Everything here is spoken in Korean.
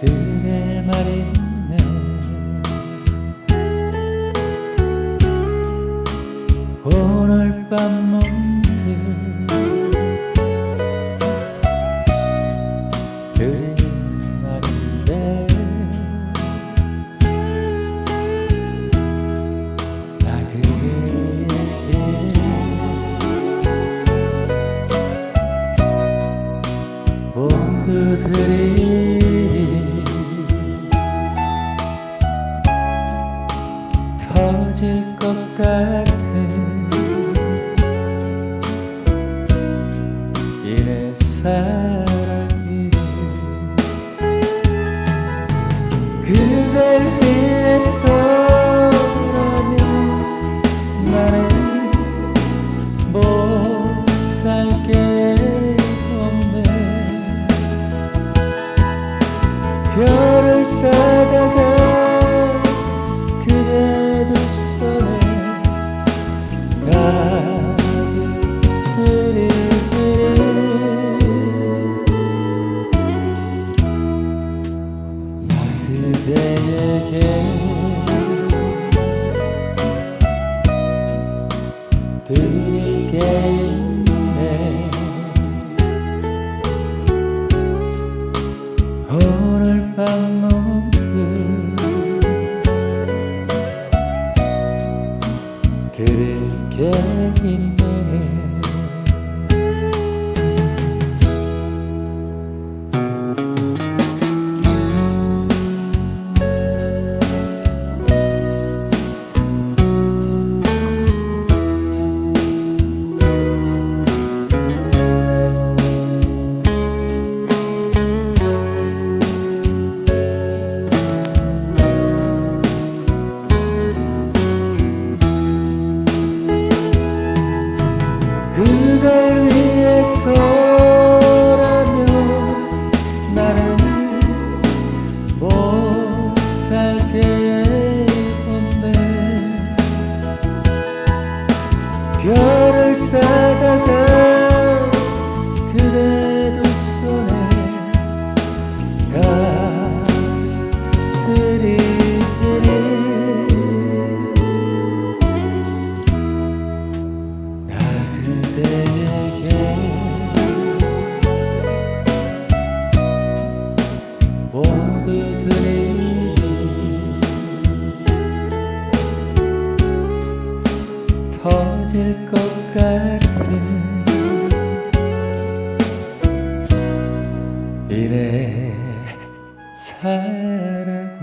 그들의 말이네. 오늘 밤 문득 그린 말인데 나 그에게 모두 그리 사라질 것 같아 이내 사랑이 그댈 위해서 라면 나는 못할 게 없네. 별을 따 lugar. 사라질 것 같은 이래 사랑을.